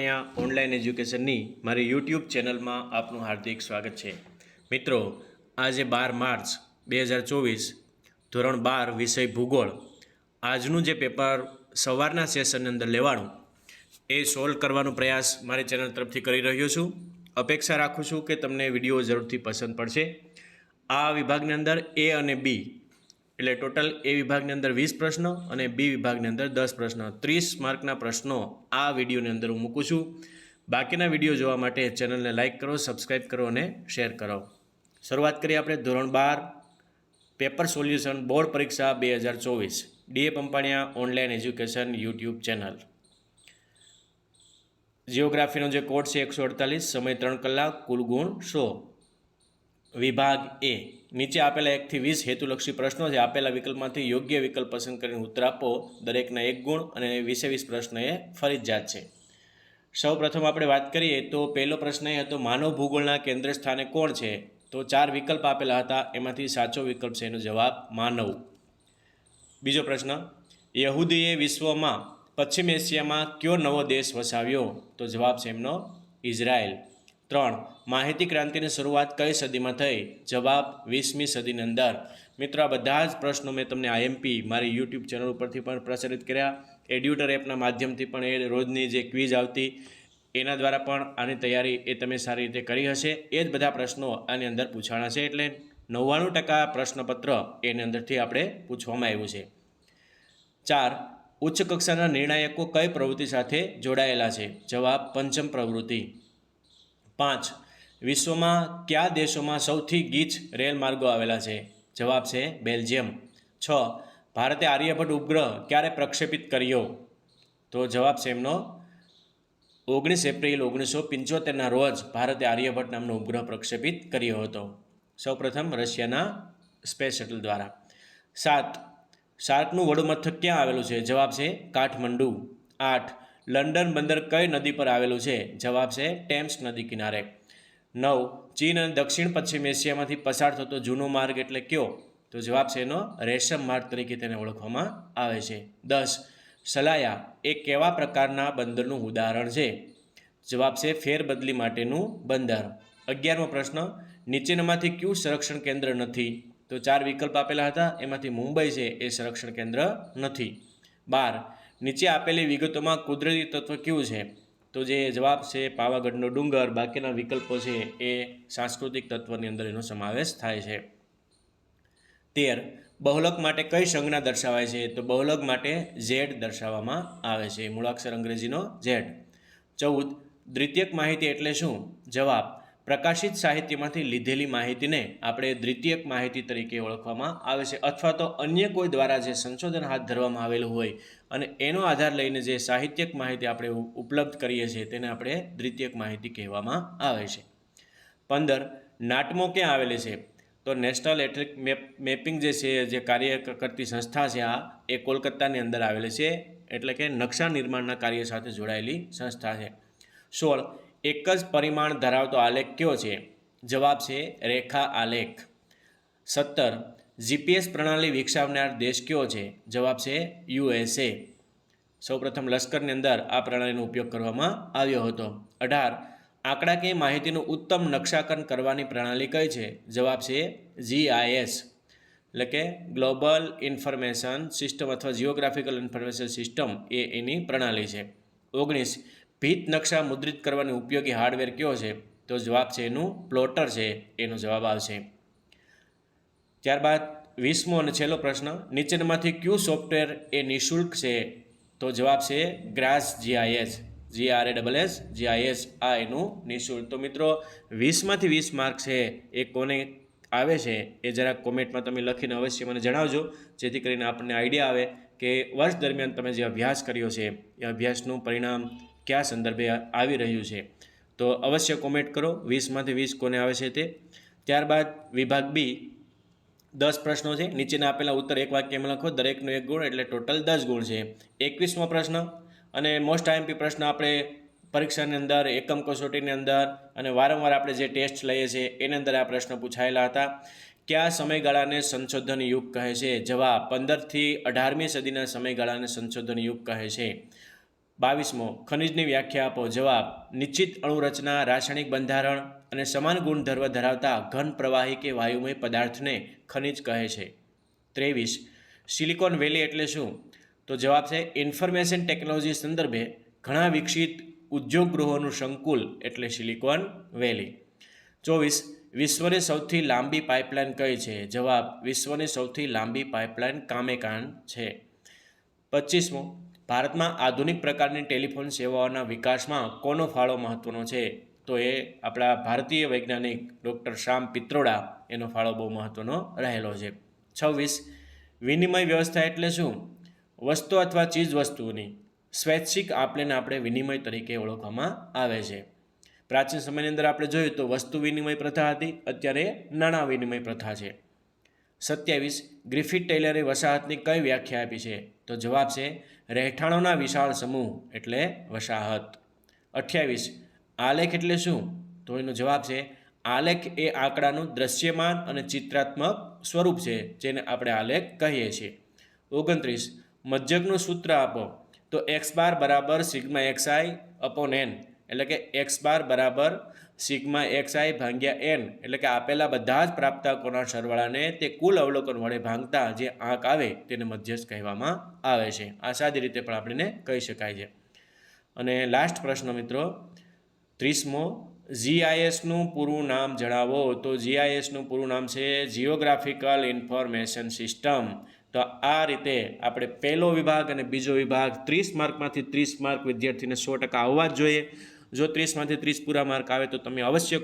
Pampaniya online એજ્યુકેશનની મારી YouTube ચેનલમાં આપનું હાર્દિક સ્વાગત છે. મિત્રો, આજે બાર માર્ચ બે હજાર ચોવીસ, ધોરણ બાર વિષય ભૂગોળ. આજનું જે પેપર સવારના સેશનની અંદર લેવાનું, એ સોલ્વ કરવાનો પ્રયાસ મારી ચેનલ તરફથી કરી રહ્યો છું. અપેક્ષા રાખું છું કે તમને વીડિયો જરૂરથી પસંદ પડશે. આ વિભાગની અંદર એ અને બી એટલે ટોટલ એ વિભાગની અંદર વીસ પ્રશ્નો અને બી વિભાગની અંદર દસ પ્રશ્નો. ત્રીસ માર્કના પ્રશ્નો આ વિડીયોની અંદર હું મૂકું છું. બાકીના વીડિયો જોવા માટે ચેનલને લાઇક કરો સબસ્ક્રાઈબ કરો અને શેર કરો. શરૂઆત કરીએ આપણે ધોરણ બાર, પેપર સોલ્યુશન બોર્ડ પરીક્ષા બે હજાર ચોવીસ. DA Pampaniya online education YouTube channel. જિયોગ્રાફીનો જે કોડ છે એકસો અડતાલીસ, સમય ત્રણ કલાક, કુલ ગુણ સો. વિભાગ એ. નીચે આપેલા એકથી વીસ હેતુલક્ષી પ્રશ્નો છે. આપેલા વિકલ્પમાંથી યોગ્ય વિકલ્પ પસંદ કરીને ઉત્તર આપો. દરેકના એક ગુણ અને વીસે વીસ પ્રશ્ન એ ફરજિયાત છે. સૌ પ્રથમ આપણે વાત કરીએ તો પહેલો પ્રશ્ન એ હતો, માનવ ભૂગોળના કેન્દ્ર સ્થાને કોણ છે? તો ચાર વિકલ્પ આપેલા હતા. એમાંથી સાચો વિકલ્પ છે એનો જવાબ માનવ. બીજો પ્રશ્ન, યહૂદીએ વિશ્વમાં પશ્ચિમ એશિયામાં કયો નવો દેશ વસાવ્યો? તો જવાબ છે એમનો ઇઝરાયલ. ત્રણ, માહિતી ક્રાંતિની શરૂઆત કઈ સદીમાં થઈ? જવાબ, વીસમી સદીની અંદર. મિત્રો, આ બધા જ પ્રશ્નો મેં તમને આઈએમપી મારી યુટ્યુબ ચેનલ ઉપરથી પણ પ્રસારિત કર્યા. એડ્યુટર એપના માધ્યમથી પણ એ રોજની જે ક્વિઝ આવતી, એના દ્વારા પણ આની તૈયારી એ તમે સારી રીતે કરી હશે. એ જ બધા પ્રશ્નો આની અંદર પૂછાણા છે એટલે નવ્વાણું ટકા પ્રશ્નપત્ર એની અંદરથી આપણે પૂછવામાં આવ્યું છે. ચાર, ઉચ્ચ કક્ષાના નિર્ણાયકો કઈ પ્રવૃત્તિ સાથે જોડાયેલા છે? જવાબ, પંચમ પ્રવૃત્તિ. પાંચ. વિશ્વમાં કયા દેશોમાં સૌથી ગીચ રેલ માર્ગો આવેલા છે? જવાબ છે બેલ્જિયમ. છ. ભારતે આર્યભટ્ટ ઉપગ્રહ ક્યારે પ્રક્ષેપિત કર્યો? તો જવાબ છે એમનો ઓગણીસ એપ્રિલ ઓગણીસો પંચોતેરના રોજ ભારતે આર્યભટ્ટ નામનો ઉપગ્રહ પ્રક્ષેપિત કર્યો હતો. સૌપ્રથમ રશિયાના સ્પેસ શટલ દ્વારા. સાત. શાર્કનું વડું મથક ક્યાં આવેલું છે? જવાબ છે કાઠમંડુ. આઠ. લંડન બંદર કઈ નદી પર આવેલું છે? જવાબ છે ટેમ્સ નદી કિનારે. નવ, ચીન અને દક્ષિણ પશ્ચિમ એશિયામાંથી પસાર થતો જૂનો માર્ગ એટલે કયો? તો જવાબ છે એનો રેશમ માર્ગ તરીકે તેને ઓળખવામાં આવે છે. દસ, સલાયા એ કેવા પ્રકારના બંદરનું ઉદાહરણ છે? જવાબ છે ફેરબદલી માટેનું બંદર. અગિયારમો પ્રશ્ન, નીચેનામાંથી કયું સંરક્ષણ કેન્દ્ર નથી? તો ચાર વિકલ્પ આપેલા હતા, એમાંથી મુંબઈ છે એ સંરક્ષણ કેન્દ્ર નથી. બાર નીચે આપેલી વિગતોમાં કુદરતી તત્વ કયું છે? તો જે જવાબ છે, પાવાગઢનો ડુંગર, બાકીના વિકલ્પો છે એ સાંસ્કૃતિક તત્વની અંદર એનો સમાવેશ થાય છે. તેર, બહુલક માટે કઈ સંજ્ઞા દર્શાવાય છે? તો બહુલક માટે ઝેડ દર્શાવવામાં આવે છે. મૂળાક્ષર અંગ્રેજીનો ઝેડ. ચૌદ, દ્વિતીયક માહિતી એટલે શું? જવાબ પ્રકાશિત સાહિત્યમાંથી લીધેલી માહિતીને આપણે દ્વિતીયક માહિતી તરીકે ઓળખવામાં આવે છે. અથવા તો અન્ય કોઈ દ્વારા જે સંશોધન હાથ ધરવામાં આવેલું હોય અને એનો આધાર લઈને જે સાહિત્યક માહિતી આપણે ઉપલબ્ધ કરીએ છીએ તેને આપણે દ્વિતીયક માહિતી કહેવામાં આવે છે. પંદર, નાટમો ક્યાં આવેલી છે? તો નેશનલ ઇલેક્ટ્રિક મેપ, મેપિંગ જે છે, જે કાર્ય કરતી સંસ્થા છે, આ એ કોલકાતાની અંદર આવેલી છે. એટલે કે નકશા નિર્માણના કાર્ય સાથે જોડાયેલી સંસ્થા છે. સોળ એક જ પરિમાણ ધરાવતો આલેખ કયો છે? જવાબ છે રેખા આલેખ. સત્તર જીપીએસ પ્રણાલી વિકસાવનાર દેશ કયો છે? જવાબ છે યુએસએ સૌપ્રથમ લશ્કરની અંદર આ પ્રણાલીનો ઉપયોગ કરવામાં આવ્યો હતો. અઢાર આંકડાકીય માહિતીનું ઉત્તમ નકશાકરણ કરવાની પ્રણાલી કઈ છે? જવાબ છે જીઆઈએસ એટલે કે ગ્લોબલ ઇન્ફોર્મેશન સિસ્ટમ અથવા જિયોગ્રાફિકલ ઇન્ફોર્મેશન સિસ્ટમ એ એની પ્રણાલી છે. ઓગણીસ ભીત નકશા મુદ્રિત કરવાની ઉપયોગી હાર્ડવેર કયો છે? તો જવાબ છે એનું પ્લોટર છે, એનો જવાબ આવશે. ત્યારબાદ વીસમો અને છેલ્લો પ્રશ્ન, નીચેનામાંથી કયું સોફ્ટવેર એ નિઃશુલ્ક છે? તો જવાબ છે grass GIS. G R A double S GIS આ એનું નિઃશુલ્ક. તો મિત્રો, વીસમાંથી વીસ માર્ક છે, એ કોને આવે છે, એ જરાક કોમેન્ટમાં તમે લખીને અવશ્ય મને જણાવજો, જેથી કરીને આપણને આઈડિયા આવે કે વર્ષ દરમિયાન તમે જે અભ્યાસ કર્યો છે, એ અભ્યાસનું પરિણામ કયા સંદર્ભે આવી રહ્યું છે. તો અવશ્ય કોમેન્ટ કરો વીસમાંથી વીસ કોને આવે છે તે. ત્યારબાદ વિભાગ બી, દસ પ્રશ્નો છે. નીચેના આપેલા ઉત્તર એક વાક્યમાં લખો, દરેકનો એક ગુણ એટલે ટોટલ દસ ગુણ છે. એકવીસમો પ્રશ્ન અને મોસ્ટ આઈએમપી પ્રશ્ન આપણે પરીક્ષાની અંદર, એકમ કસોટીની અંદર અને વારંવાર આપણે જે ટેસ્ટ લઈએ છીએ, એની અંદર આ પ્રશ્ન પૂછાયેલા હતા. કયા સમયગાળાને સંશોધન યુગ કહે છે? જવાબ, પંદરથી અઢારમી સદીના સમયગાળાને સંશોધન યુગ કહે છે. બાવીસમો ખનિજની વ્યાખ્યા આપો. જવાબ, નિશ્ચિત અણુરચના, રાસાયણિક બંધારણ અને સમાન ગુણધર્મ ધરાવતા ઘન પ્રવાહી કે વાયુમય પદાર્થને ખનિજ કહે છે. ત્રેવીસ, સિલિકોન વેલી એટલે શું? તો જવાબ છે, ઇન્ફોર્મેશન ટેકનોલોજી સંદર્ભે ઘણા વિકસિત ઉદ્યોગ ગૃહોનું સંકુલ એટલે સિલિકોન વેલી. ચોવીસ, વિશ્વની સૌથી લાંબી પાઇપલાઇન કઈ છે? જવાબ, વિશ્વની સૌથી લાંબી પાઇપલાઇન કામેકાન છે. પચીસમો ભારતમાં આધુનિક પ્રકારની ટેલિફોન સેવાઓના વિકાસમાં કોનો ફાળો મહત્વનો છે? તો એ આપણા ભારતીય વૈજ્ઞાનિક ડૉક્ટર શ્યામ પિત્રોડા, એનો ફાળો બહુ મહત્વનો રહેલો છે. છવ્વીસ, વિનિમય વ્યવસ્થા એટલે શું? વસ્તુ અથવા ચીજ વસ્તુની સ્વૈચ્છિક આપલેને આપણે વિનિમય તરીકે ઓળખવામાં આવે છે. પ્રાચીન સમયની અંદર આપણે જોયું તો વસ્તુ વિનિમય પ્રથા હતી, અત્યારે નાણાં વિનિમય પ્રથા છે. સત્યાવીસ ગ્રિફિટ ટેલરે વસાહતની કઈ વ્યાખ્યા આપી છે? તો જવાબ છે રહેઠાણોના વિશાળ સમૂહ એટલે વસાહત. અઠ્યાવીસ, આલેખ એટલે શું? તો એનો જવાબ છે, આલેખ એ આંકડાનું દ્રશ્યમાન અને ચિત્રાત્મક સ્વરૂપ છે, જેને આપણે આલેખ કહીએ છીએ. ઓગણત્રીસ, મજ્જગનું સૂત્ર આપો. તો એક્સ બાર બરાબર sigma x i upon n, એટલે કે એક્સ બાર બરાબર સિગ્મા એક્સ આઈ ભાંગ્યા એન, એટલે કે આપેલા બધા જ પ્રાપ્તાંકોના સરવાળાને તે કુલ અવલોકન વડે ભાંગતા જે આંક આવે તેને મધ્યસ્થ કહેવામાં આવે છે. આ સાદી રીતે પણ આપણને કહી શકાય છે. અને લાસ્ટ પ્રશ્ન મિત્રો, ત્રીસમો, જીઆઈએસનું પૂરું નામ જણાવો. તો જીઆઈએસનું પૂરું નામ છે જીઓગ્રાફિકલ ઇન્ફોર્મેશન સિસ્ટમ તો આ રીતે આપણે પહેલો વિભાગ અને બીજો વિભાગ ત્રીસ માર્કમાંથી ત્રીસ માર્ક વિદ્યાર્થીને સો ટકા આવવા જ જોઈએ. જો ત્રીસમાંથી ત્રીસ પૂરા માર્ક આવે તો તમે અવશ્ય